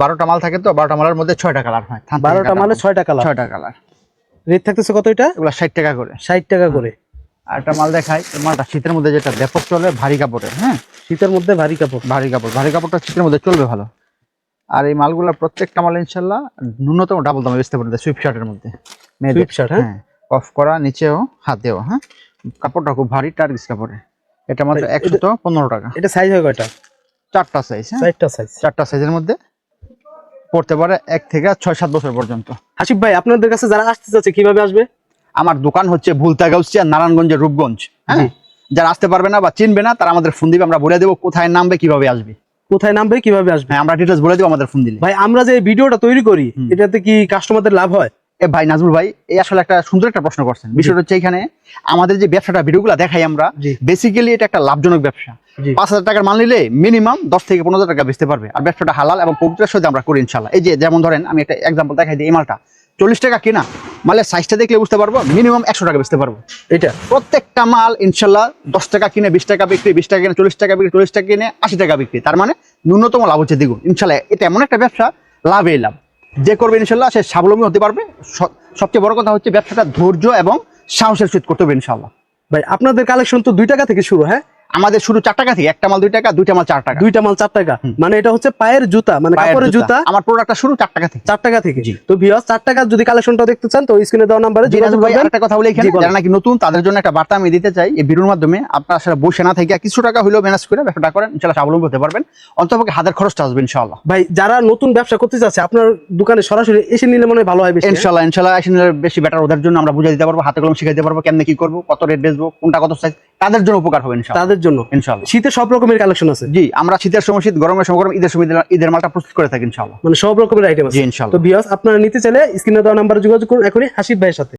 বারোটা মাল থাকে তো বারোটা মালের মধ্যে ছয়টা কালার হয়। বারোটা মানে ছয়টা কালার। ছয়টা কালার। রেট থাকতেছে কত এটা? এগুলা ষাট টাকা করে। ষাট টাকা করে। আর একটা মাল দেখাই মালটা শীতের মধ্যে যেটা ব্যাপক চলে ভারী কাপড়ের হ্যাঁ? শীতের মধ্যে ভারী কাপড়। ভারী কাপড় ভারী কাপড়টা শীতের মধ্যে চলবে ভালো। আর এই মালগুলা প্রত্যেকটা মাল ইনশাল্লাহ ন্যূনতম ডাবল দামে বেচতে পারবে সুইপ শার্টের মধ্যে। সুইপ শার্ট হ্যাঁ? হ্যাঁ অফ করা নিচেও হাতেও হ্যাঁ? কাপড়টা খুব ভারী টার্গিস কাপড়ের এটা মাত্র একশো পনেরো টাকা। এটা সাইজ হয় কয়টা? চারটা সাইজ হ্যাঁ? চারটা সাইজ চারটা সাইজের মধ্যে। পড়তে পারে এক থেকে ছয় সাত বছর পর্যন্ত। হাসিফ ভাই আপনাদের কাছে যারা আসতে চাচ্ছে কীভাবে আসবে? আমার দোকান হচ্ছে ভুলতাগাউসিয়া নারায়ণগঞ্জের রূপগঞ্জ হ্যাঁ? যারা আসতে পারবে না বা চিনবে না তারা আমাদের ফোন দিবে আমরা বলে দেবো কোথায় নামবে কীভাবে আসবে। কোথায় নামবে কীভাবে আসবে? হ্যাঁ আমরা ডিটেলস বলে দেবো আমাদের ফোন দিলে। ভাই আমরা যে ভিডিওটা তৈরি করি এটাতে কি কাস্টমারদের লাভ হয়? ভাই নাজমুল ভাই এই আসলে একটা সুন্দর একটা প্রশ্ন করছেন। বিষয়টা হচ্ছে এখানে আমাদের যে ব্যবসাটা ভিডিওগুলো দেখাই আমরা বেসিক্যালি এটা একটা লাভজনক ব্যবসা। পাঁচ হাজার টাকার মাল নিলে মিনিমাম দশ থেকে পনেরো হাজার টাকা বেচতে পারবে। আর ব্যবসাটা হালাল এবং পবিত্রের সাথে আমরা করি ইনশাল্লাহ এই যে যেমন ধরেন আমি একটা এক্সাম্পল দেখাই দিই এই মালটা। চল্লিশ টাকা কিনা মালের সাইজটা দেখলে বুঝতে পারব মিনিমাম একশো টাকা বেচতে পারব। এটা? প্রত্যেকটা মাল ইনশাল্লাহ দশ টাকা কিনে বিশ টাকা বিক্রি বিশ টাকা কিনে চল্লিশ টাকা বিক্রি চল্লিশ টাকা কিনে আশি টাকা বিক্রি। তার মানে ন্যূনতম লাভ হচ্ছে দ্বিগুণ। ইনশাল্লাহ এটা এমন একটা ব্যবসা লাভেই লাভ। যে করবে ইনশাল্লাহ, সে স্বাবলম্বী হতে পারবে। সবচেয়ে বড় কথা হচ্ছে ব্যবসাটা ধৈর্য এবং সাহসের সহিত করতে হবে ইনশাল্লাহ। ভাই, আপনাদের কালেকশন তো দুই টাকা থেকে শুরু হ্যাঁ? আমাদের শুরু চার টাকা থেকে একটা মাল দুই টাকা দুইটা মাল চার টাকা। দুইটা মাল চার টাকা। মানে এটা হচ্ছে পায়ের জুতা মানে কাপড়ের জুতা। আমার প্রোডাক্টটা শুরু চার টাকা থেকে। চার টাকা থেকে। তো ভিউয়ার্স চার টাকা যদি কালেকশনটা দেখতে চান তো স্ক্রিনে দেওয়া নাম্বারে যোগাযোগ ভাই, করবেন। আরেকটা কথা বলে এখানে যারা নাকি নতুন তাদের জন্য একটা বার্তা আমি দিতে চাই। এই ভিডিওর মাধ্যমে আপনারা আসলে বসে না থেকে কিছু টাকা হলেও ম্যানেজ করে ব্যবসাটা করেন ইনশাল্লাহ স্বাবলম্বী হতে পারবেন। অন্তপক্ষে হাতের খরচটা আসবে ইনশাল্লাহ ভাই যারা নতুন ব্যবসা করতে চাচ্ছে আপনার দোকানে সরাসরি এসে নিলে মনে হয় ভালো হয় বেশি হ্যাঁ? ইনশাল্লাহ ইনশাল্লাহ আসলে বেশি বেটার ওদের জন্য আমরা বুঝে দিতে পারব হাতে কলম শিখাইতে পারব কেমনে কি করব কত রেট বেচবো কোনটা কত সাইজ তাদের জন্য উপকার হবে ইনশাল্লাহ ঈদের জন্য। ইনশাআল্লাহ। শীতের সব রকমের কালেকশন আছে। জি আমরা শীতের সময় শীত গরমের সময় গরম ঈদের সময় ঈদের মালটা প্রস্তুত করে থাকি ইনশাআল্লাহ। মানে সব রকমের আইটেম আছে। ইনশাআল্লাহ। তো বিয়াস আপনারা নিতে চাইলে স্ক্রিনে দেওয়া নাম্বারে যোগাযোগ করুন এখনই হাসিব ভাইয়ের সাথে।